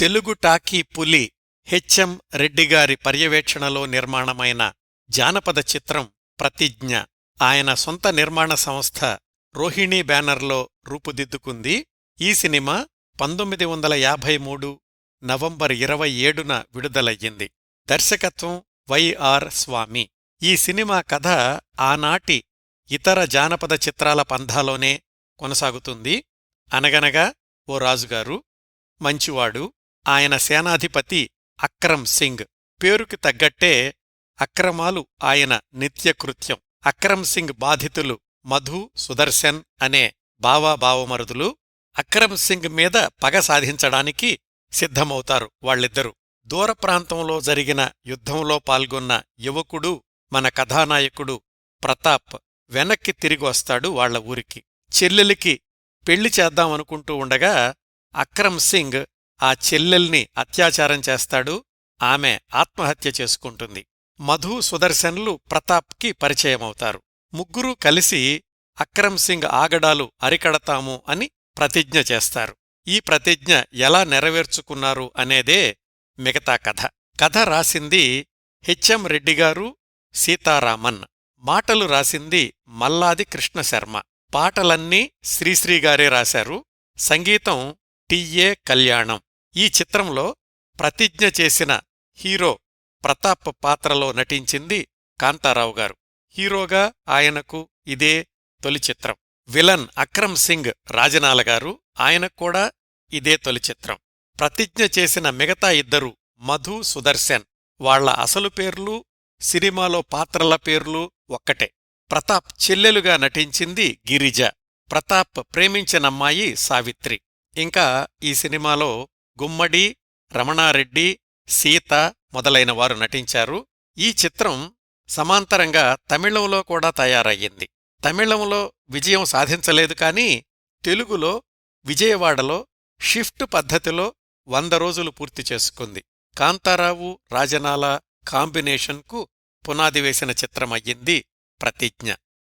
Telugu talkie పులి HM రెడ్డిగారి పర్యవేక్షణలో నిర్మాణమైన జానపద చిత్రం ప్రతిజ్ఞ. ఆయన సొంత నిర్మాణ సంస్థ రోహిణీ బ్యానర్లో రూపుదిద్దుకుంది. ఈ సినిమా పంతొమ్మిది వందల యాభై మూడు నవంబర్ ఇరవై ఏడున విడుదలయ్యింది. దర్శకత్వం వైఆర్ స్వామి. ఈ సినిమా కథ ఆనాటి ఇతర జానపద చిత్రాల పంథాలోనే కొనసాగుతుంది. అనగనగా ఓ రాజుగారు మంచివాడు ఆయన సేనాధిపతి అక్రమ్ సింగ్. పేరుకి తగ్గట్టే అక్రమాలు ఆయన నిత్యకృత్యం. అక్రమ్ సింగ్ బాధితులు మధు సుదర్శన్ అనే బావాబావమరుదులు అక్రమ్ సింగ్ మీద పగ సాధించడానికి సిద్ధమవుతారు వాళ్ళిద్దరూ. దూర ప్రాంతంలో జరిగిన యుద్ధంలో పాల్గొన్న యువకుడు మన కథానాయకుడు ప్రతాప్ వెనక్కి తిరిగి వస్తాడు వాళ్ళ ఊరికి. చెల్లెలికి పెళ్ళి చేద్దామనుకుంటూ ఉండగా అక్రమ్ సింగ్ ఆ చెల్లెల్ని అత్యాచారం చేస్తాడు. ఆమె ఆత్మహత్య చేసుకుంటుంది. మధు సుదర్శన్లు ప్రతాప్కి పరిచయమవుతారు. ముగ్గురూ కలిసి అక్రమ్ సింగ్ ఆగడాలు అరికడతాము అని ప్రతిజ్ఞ చేస్తారు. ఈ ప్రతిజ్ఞ ఎలా నెరవేర్చుకున్నారు అనేదే మిగతా కథ. కథ రాసింది హెచ్ఎం రెడ్డిగారు సీతారామన్. మాటలు రాసింది మల్లాది కృష్ణశర్మ. పాటలన్నీ శ్రీశ్రీగారే రాశారు. సంగీతం టిఏ కళ్యాణం. ఈ చిత్రంలో ప్రతిజ్ఞ చేసిన హీరో ప్రతాప్ పాత్రలో నటించింది కాంతారావు గారు. హీరోగా ఆయనకు ఇదే తొలి చిత్రం. విలన్ అక్రమ్ సింగ్ రాజనాల గారు ఆయనక్కూడా ఇదే తొలి చిత్రం. ప్రతిజ్ఞ చేసిన మిగతా ఇద్దరు మధు సుదర్శన్. వాళ్ళ అసలు పేర్లు సినిమాలో పాత్రల పేర్లు ఒక్కటే. ప్రతాప్ చెల్లెలుగా నటించింది గిరిజ. ప్రతాప్ ప్రేమించినమ్మాయి సావిత్రి. ఇంకా ఈ సినిమాలో గుమ్మడి రమణారెడ్డి సీత మొదలైన వారు నటించారు. ఈ చిత్రం సమాంతరంగా తమిళంలో కూడా తయారయ్యింది. తమిళంలో విజయం సాధించలేదు కానీ తెలుగులో విజయవాడలో షిఫ్ట్ పద్ధతిలో వంద రోజులు పూర్తి చేసుకుంది. కాంతారావు రాజనాల కాంబినేషన్కు పునాది వేసిన చిత్రమయ్యింది ప్రతిజ్ఞ.